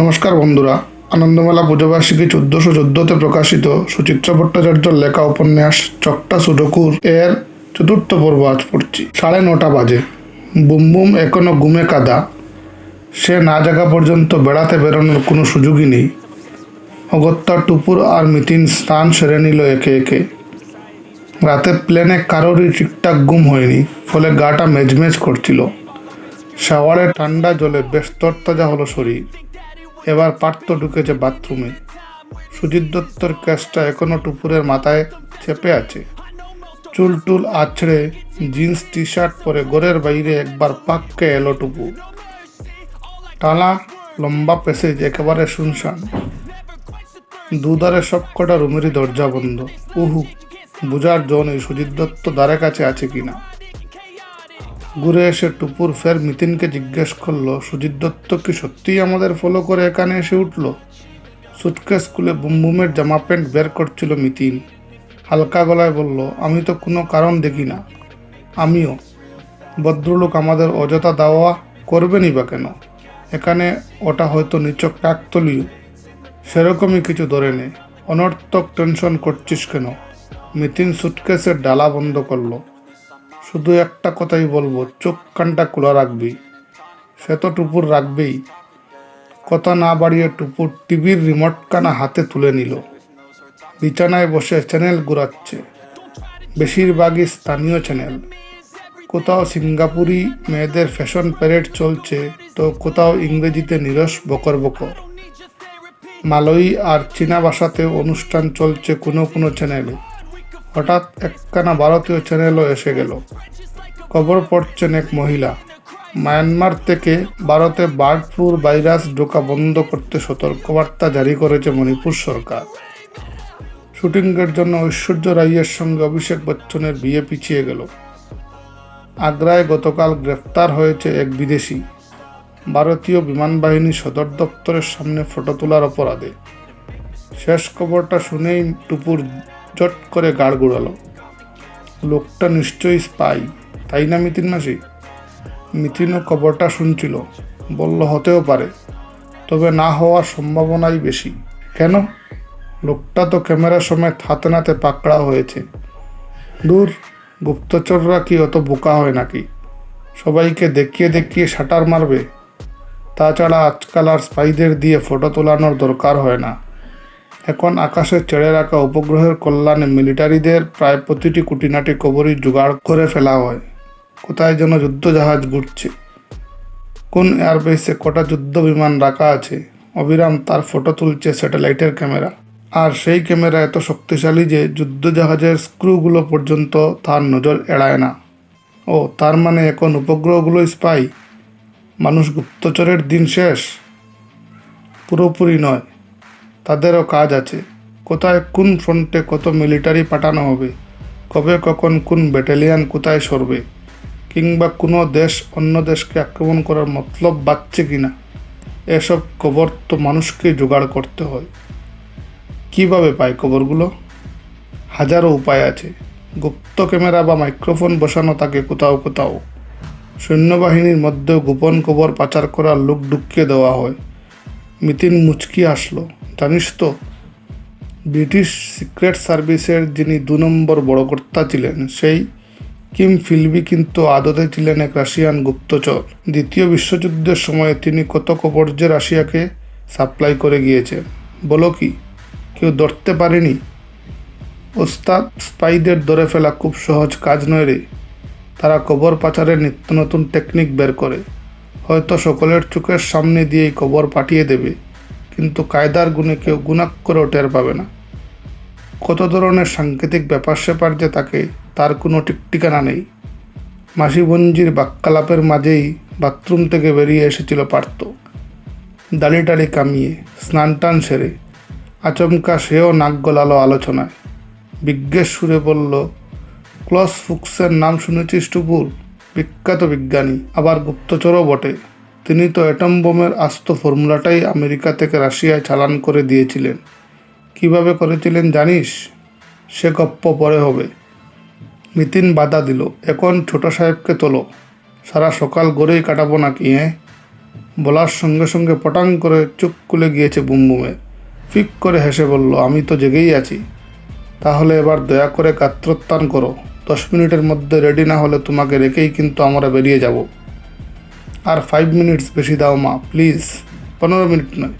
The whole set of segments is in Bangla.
নমস্কার বন্ধুরা। আনন্দমেলা পুজোবার্ষিকী চোদ্দশো চোদ্দতে প্রকাশিত সুচিত্রা ভট্টাচার্যর লেখা উপন্যাস চকটা সুডকুর এর চতুর্থ পর্ব আজ পড়ছি। সাড়ে নটা বাজে। বুম বুম এখনও ঘুমে কাদা। সে না জাগা পর্যন্ত বেড়াতে বেরোনোর কোনো সুযোগই নেই। অগত্যা টুপুর আর মিতিন স্নান সেরে নিল একে একে। রাতে প্লেনে কারোরই ঠিকঠাক গুম হয়নি, ফলে গাটা মেজমেজ করছিল। শাওয়ারে ঠান্ডা জলে বেশ তরতাজা হলো শরীর। এবার পার্থ ঢুকেছে বাথরুমে। সুজিত দত্তর ক্যাশটা এখনও টুপুরের মাথায় চেপে আছে। চুল টুল আছড়ে জিন্স টি শার্ট পরে ঘরের বাইরে একবার পাককে এলো টুপু। টানা লম্বা প্যাসেজ, একেবারে শুনশান। দুধারে সবকটা রুমেরই দরজা বন্ধ। উহু, বুঝার জন্য সুজিত দত্ত দ্বারে কাছে আছে কিনা। ঘুরে এসে টুপুর ফের মিতিনকে জিজ্ঞেস করল, সুজিত দত্ত কি সত্যিই আমাদের ফলো করে এখানে এসে উঠল? সুটকেস খুলে বুমবুমের জামা প্যান্ট বের করছিল মিতিন। হালকা গলায় বলল, আমি তো কোনো কারণ দেখি না। আমিও। ভদ্রলোক আমাদের অযথা দাওয়া করবেনই বা কেন? এখানে ওটা হয়তো নিচক কাকতলীয় সেরকমই কিছু ধরে নে। অনর্থক টেনশন করছিস কেন? মিতিন সুটকেসের ডালা বন্ধ করল। শুধু একটা কথাই বলব, চোখ কানটা খোলা রাখবি। সে তো টুপুর রাখবেই। কথা না বাড়িয়ে টুপুর টিভির রিমোট কানা হাতে তুলে নিল। বিছানায় বসে চ্যানেল ঘুরাচ্ছে। বেশিরভাগই স্থানীয় চ্যানেল। কোথাও সিঙ্গাপুরি মেয়েদের ফ্যাশন প্যারেড চলছে, তো কোথাও ইংরেজিতে নিরস বকর বকর। মালয়ী আর চীনা ভাষাতে অনুষ্ঠান চলছে কোনো কোনো চ্যানেলে। হঠাৎ একখানা ভারতীয় চ্যানেলও এসে গেল। খবর পড়ছেন এক মহিলা। মায়ানমার থেকে ভারতে বার্ড ফ্লুর ভাইরাস ঢোকা বন্ধ করতে সতর্কবার্তা জারি করেছে মণিপুর সরকার। শুটিংয়ের জন্য ঐশ্বর্য রাইয়ের সঙ্গে অভিষেক বচ্চনের বিয়ে পিছিয়ে গেল। আগ্রায় গতকাল গ্রেফতার হয়েছে এক বিদেশি। ভারতীয় বিমান বাহিনী সদর দপ্তরের সামনে ফটো তোলার অপরাধে। শেষ খবরটা শুনেই টুপুর চট করে গাড় গুড়ালো। লোকটা নিশ্চয়ই স্পাই, তাই না মিতিন মাসি? মিতিনও খবরটা শুনছিল, বলল, হতেও পারে, তবে না হওয়ার সম্ভাবনাই বেশি। কেন? লোকটা তো ক্যামেরা সময় হাতে নাতে পাকড়া হয়েছে। দূর, গুপ্তচররা কি অত বোকা হয় নাকি? সবাইকে দেখিয়ে দেখিয়ে শাটার মারবে। তাছাড়া আজকাল আর স্পাইদের দিয়ে ফটো তোলানোর দরকার হয় না। এখন আকাশে চেড়ে রাখা উপগ্রহের কল্যাণে মিলিটারিদের প্রায় প্রতিটি কুটিনাটি কবরই জোগাড় করে ফেলা হয়। কোথায় যেন যুদ্ধজাহাজ ঘুরছে। কোন এয়ারবেসে কটা যুদ্ধ বিমান রাখা আছে? অবিরাম তার ফটো তুলছে স্যাটেলাইটের ক্যামেরা। আর সেই ক্যামেরা এত শক্তিশালী যে যুদ্ধজাহাজের স্ক্রুগুলো পর্যন্ত তার নজর এড়ায় না। ও, তার মানে এখন উপগ্রহগুলো স্পাই? মানুষ গুপ্তচরের দিন শেষ? পুরোপুরি নয়। তাদেরও কাজ আছে। কোথায় কোন ফ্রন্টে কত মিলিটারি পাঠানো হবে? কবে কখন কোন ব্যাটালিয়ান কোথায় সরবে? কিংবা কোনো দেশ অন্য দেশকে আক্রমণ করার মতলব বাচ্চে কিনা? এসব খবর তো মানুষকে জোগাড় করতে হয়। কীভাবে পায় খবরগুলো হাজারো উপায় আছে। গুপ্ত ক্যামেরা বা মাইক্রোফোন বসানো থাকে কোথাও কোথাও। সৈন্যবাহিনীর মধ্যেও গোপন খবর পাচার করার লোক ঢুকিয়ে দেওয়া হয়। মিতিন মুচকি আসলো জানিস তো ব্রিটিশ সিক্রেট সার্ভিসের যিনি দু নম্বর বড় কর্তা ছিলেন, সেই কিম ফিলবি কিন্তু আদতে ছিলেন এক রাশিয়ান গুপ্তচর। দ্বিতীয় বিশ্বযুদ্ধের সময় তিনি কত খবর যে রাশিয়াকে সাপ্লাই করে গিয়েছেন? বলো কি? কেউ ধরতে পারেনি? ওস্তাদ, স্পাইদের ধরে ফেলা খুব সহজ কাজ নয় রে। তারা কবর পাচারের নিত্য নতুন টেকনিক বের করে। হয়তো সকলের চোখের সামনে দিয়েই কবর পাঠিয়ে দেবে। কিন্তু কায়দার গুণে কেউ গুণাক্ষরেও টের পাবে না। কত ধরনের সাংকেতিক ব্যাপার স্যাপার যে তাকে তার কোনো টিকটিকানা নেই। মাসিবঞ্জির বাক্যালাপের মাঝেই বাথরুম থেকে বেরিয়ে এসেছিল পার্থ। দাড়ি টালি কামিয়ে, স্নান টান সেরে, আচমকা সেও নাক গলালো আলোচনায়। বিজ্ঞেস সুরে বলল, ক্লস ফুক্সের নাম শুনেছিস টুকুর বিখ্যাত বিজ্ঞানী, আবার গুপ্তচরও বটে। তিনি তো অ্যাটম বোমের আস্ত ফর্মুলাটাই আমেরিকা থেকে রাশিয়ায় চালান করে দিয়েছিলেন। কীভাবে করেছিলেন জানিস? সে গপ্প পরে হবে। মিতিন বাধা দিল। এখন ছোট সাহেবকে তোলো। সারা সকাল গড়েই কাটাবো নাকি হ্যাঁ? বলার সঙ্গে সঙ্গে পটাং করে চোখ খুলে গিয়েছে বুমবুমে। ফিক করে হেসে বলল, আমি তো জেগেই আছি। তাহলে এবার দয়া করে গাত্রোত্থান করো। দশ মিনিটের মধ্যে রেডি না হলে তোমাকে রেখেই কিন্তু আমরা বেরিয়ে যাব। আর ফাইভ মিনিটস বেশি দাও মা প্লিজ পনেরো মিনিট নয়।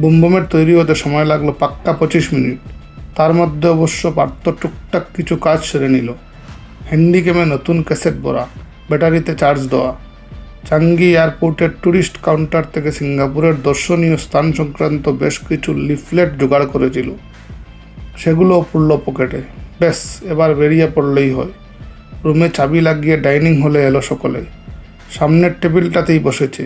বুমবুমের তৈরি হতে সময় লাগল পাক্কা পঁচিশ মিনিট তার মধ্যে অবশ্য পার্থ টুকটাক কিছু কাজ সেরে নিল। হ্যান্ডিক্যামে নতুন ক্যাসেট ভরা, ব্যাটারিতে চার্জ দেওয়া। চাঙ্গি এয়ারপোর্টের ট্যুরিস্ট কাউন্টার থেকে সিঙ্গাপুরের দর্শনীয় স্থান সংক্রান্ত বেশ কিছু লিফলেট জোগাড় করেছিল। সেগুলোও পড়ল পকেটে ব্যাস, এবার বেরিয়ে পড়লেই হয়। রুমে চাবি লাগিয়ে ডাইনিং হলে এলো সকলে। সামনের টেবিলটাতেই বসেছে।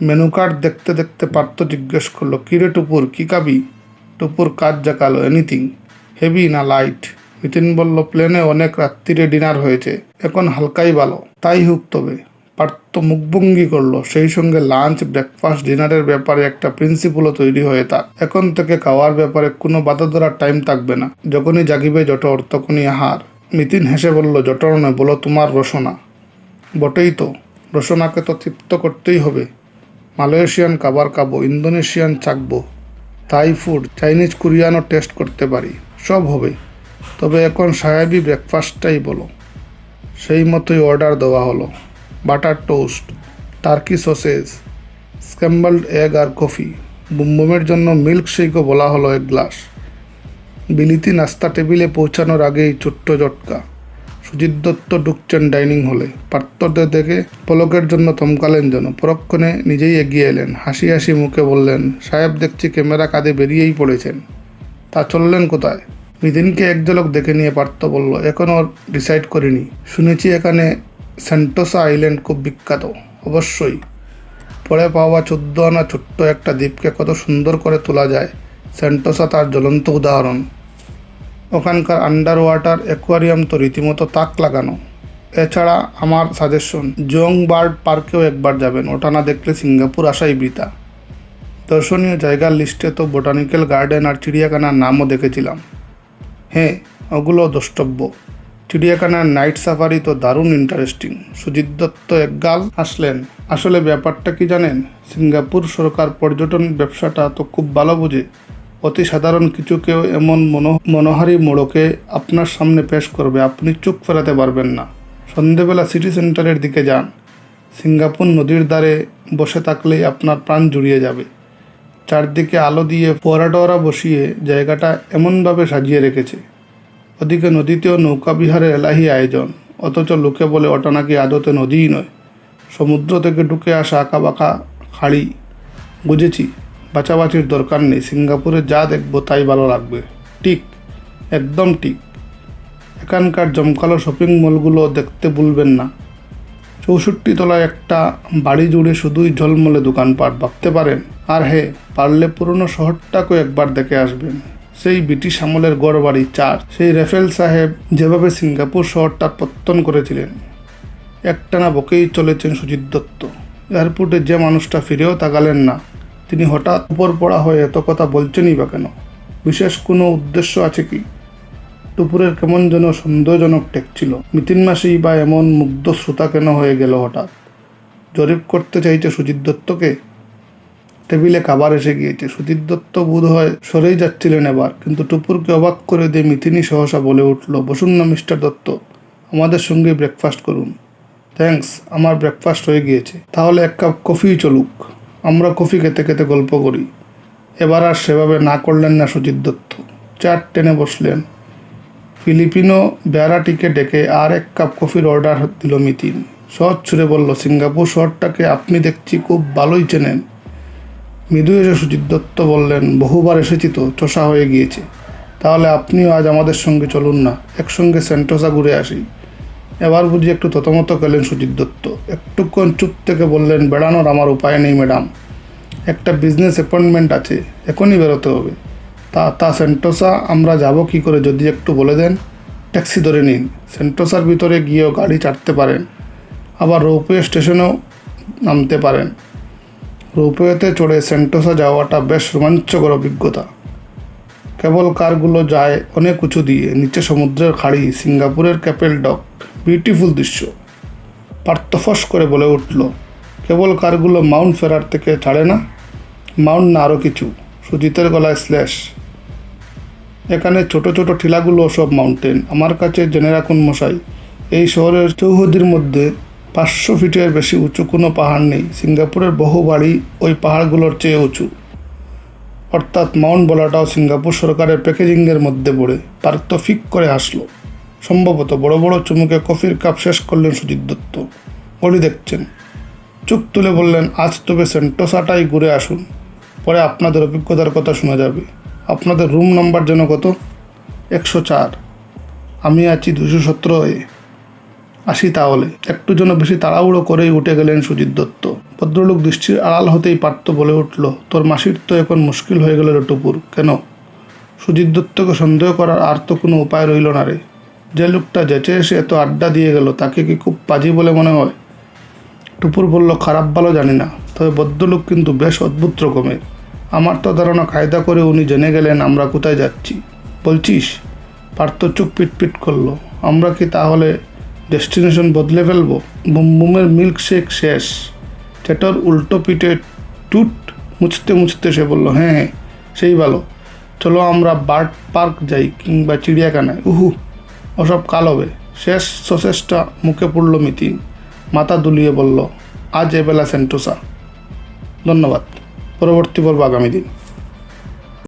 মেনু কার্ড দেখতে দেখতে পার্থ জিজ্ঞেস করল, কিরে টুপুর, কি খাবি? টুপুর কাজ জাকালো এনিথিং হেভি না লাইট নিতিন বলল, প্লেনে অনেক রাত্রিরে ডিনার হয়েছে, এখন হালকাই ভালো, তাই হোক তবে। পার্থ মুখভঙ্গি করল, সেই সঙ্গে লাঞ্চ ব্রেকফাস্ট ডিনারের ব্যাপারে একটা প্রিন্সিপালও তৈরি হয়ে থাক এখন থেকে খাওয়ার ব্যাপারে কোনো বাধা ধরার টাইম থাকবে না, যখনই জাগিবে জটর, তখনই আহার। নিতিন হেসে বলল, জটর নয়, বলো তোমার রসনা। বটেই তো। রসনাকে তো তৃপ্ত করতেই হবে। মালয়েশিয়ান কাবার খাব, ইন্দোনেশিয়ান চাকবো থাই ফুড চাইনিজ কোরিয়ানও টেস্ট করতে পারি, সব হবে। তবে এখন সাহেবি ব্রেকফাস্টটাই বলো। সেই মতোই অর্ডার দেওয়া হলো। Butter toast turkey sausage scrambled egg আর কফি বুমবুমের জন্য মিল্ক শেকও বলা হলো এক গ্লাস বিলিতি নাস্তা টেবিলে পৌঁছানোর আগেই ছোট্ট জটকা সুজিত দত্ত ঢুকছেন ডাইনিং হলে। পার্থদের দেখে পলকের জন্য থমকালেন যেন। পরক্ষণে নিজেই এগিয়ে এলেন। হাসি হাসি মুখে বললেন, সাহেব, দেখছি ক্যামেরা কাঁধে বেরিয়েই পড়েছেন। তা চললেন কোথায়? মিদিনকে এক ঝলক দেখে নিয়ে পার্থ বলল এখনও ডিসাইড করিনি। শুনেছি এখানে সেন্টোসা আইল্যান্ড খুব বিখ্যাত। অবশ্যই। পরে পাওয়া চোদ্দ আনা ছোট্ট একটা দ্বীপকে কত সুন্দর করে তোলা যায়। সেন্টোসা তার জ্বলন্ত উদাহরণ। ওখানকার আন্ডার ওয়াটার অ্যাকোয়ারিয়াম তো রীতিমতো তাক লাগানো। এছাড়া আমার সাজেশন জং বার্ড পার্কেও একবার যাবেন, ওটা না দেখলে সিঙ্গাপুর আসাই বৃতা দর্শনীয় জায়গার লিস্টে তো বোটানিক্যাল গার্ডেন আর চিড়িয়াখানার নামও দেখেছিলাম। হ্যাঁ ওগুলো দ্রষ্টব্য। চিড়িয়াখানার নাইট সাফারি তো দারুণ ইন্টারেস্টিং সুজিত দত্ত একগাল আসলেন আসলে ব্যাপারটা কি জানেন? সিঙ্গাপুর সরকার পর্যটন ব্যবসাটা তো খুব ভালো বুঝে। অতি সাধারণ কিছুকেও এমন মনো, মনোহারী মোড়কে আপনার সামনে পেশ করবে, আপনি চুপ ফেরাতে পারবেন না। সন্ধেবেলা সিটি সেন্টারের দিকে যান। সিঙ্গাপুর নদীর ধারে বসে থাকলেই আপনার প্রাণ জুড়িয়ে যাবে। চারদিকে আলো দিয়ে ফোয়ারা টোয়ারা বসিয়ে জায়গাটা এমনভাবে সাজিয়ে রেখেছে। ওদিকে নদীতেও নৌকা বিহারের এলাহি আয়োজন, অথচ লোকে বলে ওটা নাকি আদতে নদীই নয়। সমুদ্র থেকে ঢুকে আসা আঁকা বাঁকা খাড়ি, বুঝেছি। বাঁচাবাচির দরকার নেই। সিঙ্গাপুরে যা দেখব তাই ভালো লাগবে। ঠিক, একদম ঠিক। এখানকার জমকালো শপিং মলগুলো দেখতে ভুলবেন না। চৌষট্টি তলায় একটা বাড়ি জুড়ে শুধুই ঝলমলে দোকানপাট, ভাবতে পারেন? আর হে, পারলে পুরনো শহরটাকেও একবার দেখে আসবেন। সেই ব্রিটিশ আমলের গড় বাড়ি চার, সেই রেফেল সাহেব যেভাবে সিঙ্গাপুর শহরটা পত্তন করেছিলেন, একটানা বকেই চলেছেন সুজিত দত্ত। এয়ারপোর্টে যে মানুষটা ফিরেও তাকালেন না। তিনি হঠাৎ উপর পড়া হয়ে এত কথা বলছেনই বা কেন? বিশেষ কোনো উদ্দেশ্য আছে কি? দুপুরের কেমন যেন সন্দেহজনক টেকছিল মিতিন মাসেই বা এমন মুগ্ধ শ্রোতা কেন হয়ে গেল হঠাৎ? জরিপ করতে চাইছে সুজিত দত্তকে? টেবিলে খাবার এসে গিয়েছে। সুজিত দত্ত বোধ হয় সরেই যাচ্ছিলেন এবার, কিন্তু টুপুরকে অবাক করে দিয়ে মিথিনি সহসা বলে উঠল, বসুন না, মিস্টার দত্ত। আমাদের সঙ্গে ব্রেকফাস্ট করুন। থ্যাঙ্কস আমার ব্রেকফাস্ট হয়ে গিয়েছে। তাহলে এক কাপ কফি চলুক। আমরা কফি খেতে খেতে গল্প করি। এবার আর সেভাবে না করলেন না সুজিত দত্ত। চার টেনে বসলেন। ফিলিপিনো বেড়াটিকে ডেকে আর এক কাপ কফির অর্ডার দিল মিতিন। সহজ ছুড়ে বলল, সিঙ্গাপুর শহরটাকে আপনি দেখছি খুব ভালোই চেনেন। মৃদু এসে সুজিত দত্ত বললেন, বহুবার এসেছি তো, চষা হয়ে গিয়েছে। তাহলে আপনিও আজ আমাদের সঙ্গে চলুন না, একসঙ্গে সেন্টোসা ঘুরে আসি। এবার বুঝি একটু ততমত গেলেন সুজিত দত্ত। একটুক্ষণ চুপ থেকে বললেন, বেড়ানোর আমার উপায় নেই, ম্যাডাম। একটা বিজনেস অ্যাপয়েন্টমেন্ট আছে, এখনই বেরোতে হবে। তা তা সেন্টোসা আমরা যাব কি করে যদি একটু বলে দেন? ট্যাক্সি ধরে নিন। সেন্টোসার ভিতরে গিয়েও গাড়ি চাটতে পারেন। আবার রোপওয়ে স্টেশনেও নামতে পারেন। রোপওয়েতে চড়ে সেন্টোসা যাওয়াটা বেশ রোমাঞ্চকর অভিজ্ঞতা। কেবল কারগুলো যায় অনেক উঁচু দিয়ে, নিচে সমুদ্রের খাড়ি, সিঙ্গাপুরের ক্যাপেল ডক বিউটিফুল দৃশ্য। পার্থফস করে বলে উঠল, কেবল কারগুলো মাউন্ট ফেরার থেকে ছাড়ে না, মাউন্ট না আরও কিছু, সুজিতের গলায় স্ল্যাশ। এখানে ছোট ছোট টিলাগুলো সব মাউন্টেন। আমার কাছে জেনে রাখুন মশাই, এই শহরের চৌহদির মধ্যে পাঁচশো ফিটের বেশি উঁচু কোনো পাহাড় নেই। সিঙ্গাপুরের বহু বাড়ি ওই পাহাড়গুলোর চেয়ে উঁচু। অর্থাৎ মাউন্ট বলাটাও সিঙ্গাপুর সরকারের প্যাকেজিংয়ের মধ্যে পড়ে। পার্থ ফিক করে হাসলো। সম্ভবত বড় বড় চুমুকে কফির কাপ শেষ করলেন সুজিত দত্ত। ঘড়ি দেখছেন। চুপ তুলে বললেন, আজ তবে সেন্টোসাটাই ঘুরে আসুন। পরে আপনাদের অভিজ্ঞতার কথা শোনা যাবে। আপনাদের রুম নাম্বার যেন কত? একশো চার। আমি আছি দুশো সতেরো এ। আসি তাহলে। একটু যেন বেশি তাড়াহুড়ো করেই উঠে গেলেন সুজিত দত্ত। ভদ্রলোক দৃষ্টির আড়াল হতেই পারত বলে উঠল, তোর মাসির তো এখন মুশকিল হয়ে গেল টুপুর, কেন? সুজিত দত্তকে সন্দেহ করার আর তো কোনো উপায় রইল না রে। যে লোকটা যেচে এসে এত আড্ডা দিয়ে গেল, তাকে কি খুব পাজি বলে মনে হয়? টুপুর বলল, খারাপ ভালো জানি না, তবে ভদ্রলোক কিন্তু বেশ অদ্ভুত রকমের। আমার তো ধারণা কায়দা করে উনি জেনে গেলেন আমরা কোথায় যাচ্ছি। বলছিস? পার্থ চুপ পিটপিট করল, আমরা কি তাহলে ডেস্টিনেশন বদলে ফেলব? বুমবুমের মিল্ক শেক শেষ। চেটর উল্টো পিঠে টুট মুছতে মুছতে সে বলল হ্যাঁ হ্যাঁ সেই ভালো। চলো আমরা বার্ড পার্ক যাই কিংবা চিড়িয়াখানায়। উহু ওসব কাল হবে শেষ সশেষটা মুখে পড়ল মিতিন। মাথা দুলিয়ে বলল, আজ এবেলা সেন্টোসা। ধন্যবাদ। পরবর্তী পর্ব আগামী দিন।